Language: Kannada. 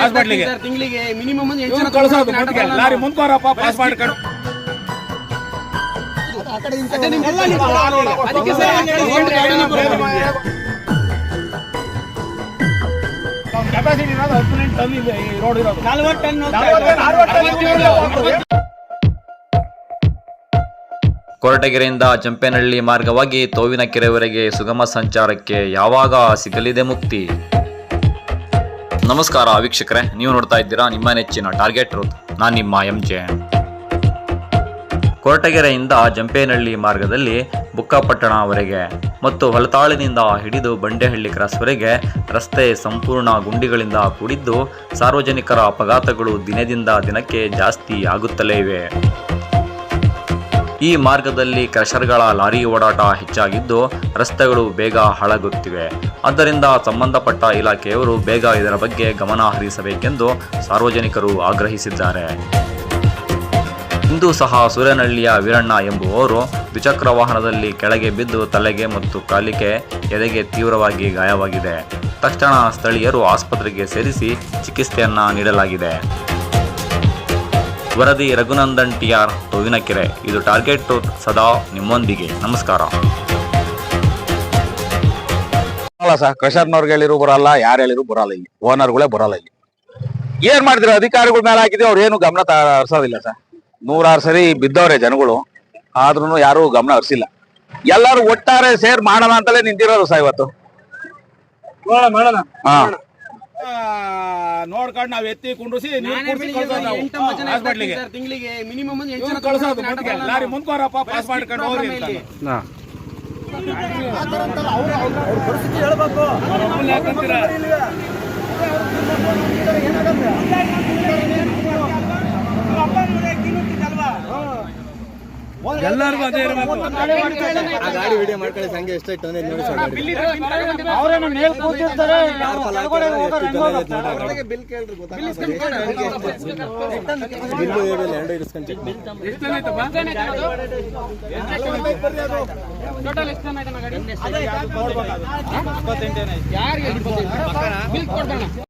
ಹಾಸ್ಪಿಟ್ಲಿಗೆ. ತಿಂಗಳಿಗೆ ಮಿನಿಮಮ್ ಒಂದು ಎಂಟು ಜನ ಕಳ್ಸೋದು ಕರ್ಕೊಂಡು ಲಾರಿ ಮುಂದ್ಕೋರಪ್ಪ ಪಾಸ್ ಮಾಡ್ಕೊಂಡು. ಅದೇ ನಿಮ್ಗೆ ಅದಕ್ಕೆ ಸರ್ ಆ ಕಡೆ ಒಂದು ಗಾಡಿನ ಬರೋದು. ಕೆಪಾಸಿಟಿ ಇರೋದು ಹದಿನೆಂಟು ಟನ್ ಇದೆ ಈ ರೋಡ್ ಇರೋದು. ನಲ್ವತ್ತು ಟನ್ ಕೊರಟಗೆರೆಯಿಂದ ಚಂಪೇನಹಳ್ಳಿ ಮಾರ್ಗವಾಗಿ ತೋವಿನಕೆರೆವರೆಗೆ ಸುಗಮ ಸಂಚಾರಕ್ಕೆ ಯಾವಾಗ ಸಿಗಲಿದೆ ಮುಕ್ತಿ? ನಮಸ್ಕಾರ ವೀಕ್ಷಕರೇ, ನೀವು ನೋಡ್ತಾ ಇದ್ದೀರಾ ನಿಮ್ಮ ನೆಚ್ಚಿನ ಟಾರ್ಗೆಟ್ ರೂತ್ ನಾನು ನಿಮ್ಮ ಎಂ ಜೆ ಕೊರಟಗೆರೆಯಿಂದ ಜಂಪೇನಹಳ್ಳಿ ಮಾರ್ಗದಲ್ಲಿ ಬುಕ್ಕಾಪಟ್ಟಣವರೆಗೆ ಮತ್ತು ಹೊಲತಾಳಿನಿಂದ ಹಿಡಿದು ಬಂಡೆಹಳ್ಳಿ ಕ್ರಾಸ್ವರೆಗೆ ರಸ್ತೆ ಸಂಪೂರ್ಣ ಗುಂಡಿಗಳಿಂದ ಕೂಡಿದ್ದು ಸಾರ್ವಜನಿಕರ ಅಪಘಾತಗಳು ದಿನದಿಂದ ದಿನಕ್ಕೆ ಜಾಸ್ತಿ ಆಗುತ್ತಲೇ ಇವೆ. ಈ ಮಾರ್ಗದಲ್ಲಿ ಕ್ರಷರ್ಗಳ ಲಾರಿ ಓಡಾಟ ಹೆಚ್ಚಾಗಿದ್ದು, ರಸ್ತೆಗಳು ಬೇಗ ಹಾಳಾಗುತ್ತಿವೆ. ಆದ್ದರಿಂದ ಸಂಬಂಧಪಟ್ಟ ಇಲಾಖೆಯವರು ಬೇಗ ಇದರ ಬಗ್ಗೆ ಗಮನ ಹರಿಸಬೇಕೆಂದು ಸಾರ್ವಜನಿಕರು ಆಗ್ರಹಿಸಿದ್ದಾರೆ. ಇಂದು ಸಹ ಸೂರ್ಯನಹಳ್ಳಿಯ ವೀರಣ್ಣ ಎಂಬುವವರು ದ್ವಿಚಕ್ರ ವಾಹನದಲ್ಲಿ ಕೆಳಗೆ ಬಿದ್ದು ತಲೆಗೆ ಮತ್ತು ಕಾಲಿಗೆ ಎದೆಗೆ ತೀವ್ರವಾಗಿ ಗಾಯವಾಗಿದೆ. ತಕ್ಷಣ ಸ್ಥಳೀಯರು ಆಸ್ಪತ್ರೆಗೆ ಸೇರಿಸಿ ಚಿಕಿತ್ಸೆಯನ್ನ ನೀಡಲಾಗಿದೆ. ವರದಿ ರಘುನಂದನ್ ಟಿ ಟಿಆರ್ ತೋವಿನಕೆರೆ. ಇದು ಟಾರ್ಗೆಟ್ ಟೂತ್ ಸದಾ ನಿಮ್ಮೊಂದಿಗೆ. ನಮಸ್ಕಾರ. ಕಶರ್ನವ್ರಿಗೆ ಸರ್ ಹೇಳಿರು ಬರಲ್ಲ ಯಾರು ಹೇಳಿರು ಬರಲ್ಲ ಇಲ್ಲಿ. ಓನರ್ಗಳೇ ಬರಲ್ಲ ಇಲ್ಲಿ. ಏನ್ ಮಾಡಿದ್ರು ಅಧಿಕಾರಿಗಳ ಮೇಲೆ ಹಾಕಿದ್ರೆ ಅವ್ರು ಏನು ಗಮನ ಹರಿಸೋದಿಲ್ಲ ಹರ್ಸೋದಿಲ್ಲ ಸರ್. ನೂರಾರು ಸರಿ ಬಿದ್ದವ್ರೆ ಜನಗಳು. ಆದ್ರೂ ಯಾರು ಗಮನ ಹರಿಸಿಲ್ಲ. ಎಲ್ಲರೂ ಒಟ್ಟಾರೆ ಸೇರ್ ಮಾಡೋಣ ಅಂತಲೇ ನಿಂತಿರೋದು ಸರ್ ಇವತ್ತು. ಹಾ. ನೋಡ್ಕೊಂಡು ನಾವ್ ಎತ್ತಿ ಕುಂಡ್ರಿಸಿ ಹಾಸ್ಪಿಟ್ಲಿಗೆ ತಿಂಗಳಿಗೆ. ಮಿನಿಮಮ್ ಒಂದು ಎಂಟು ಇವ್ರು ಜನ ಕಳ್ಸೋದು ಕರ್ಕೊಂಡು ಮುಂದಕ್ಕೆ ಹೋಗ್ತಾರೆ. ಅದೇ ಮುಂದ್ಕೋರಪ್ಪ ವಿಡಿಯೋ ಮಾಡ್ಕೊಳ್ಳಿ ಹೋಗ್ರಿ ಎಷ್ಟು ಅವ್ರೊಬ್ಬನ್ನ ಯಾಕಂತೀರ? ಎಲ್ಲರಿಗೂ ಅದೇ ಇರಬೇಕು ಅವ್ರೇನು ಮೇಲ್ ಕೂತಿರ್ತಾರೆ ಬಿಲ್ ಎಷ್ಟು ಜನ ಆಯ್ತು ಅಣ್ಣ ಗಾಡಿ? ಯಾರಿಗೆ ಬಿಲ್ ಕೊಡ್ಬೇಡ.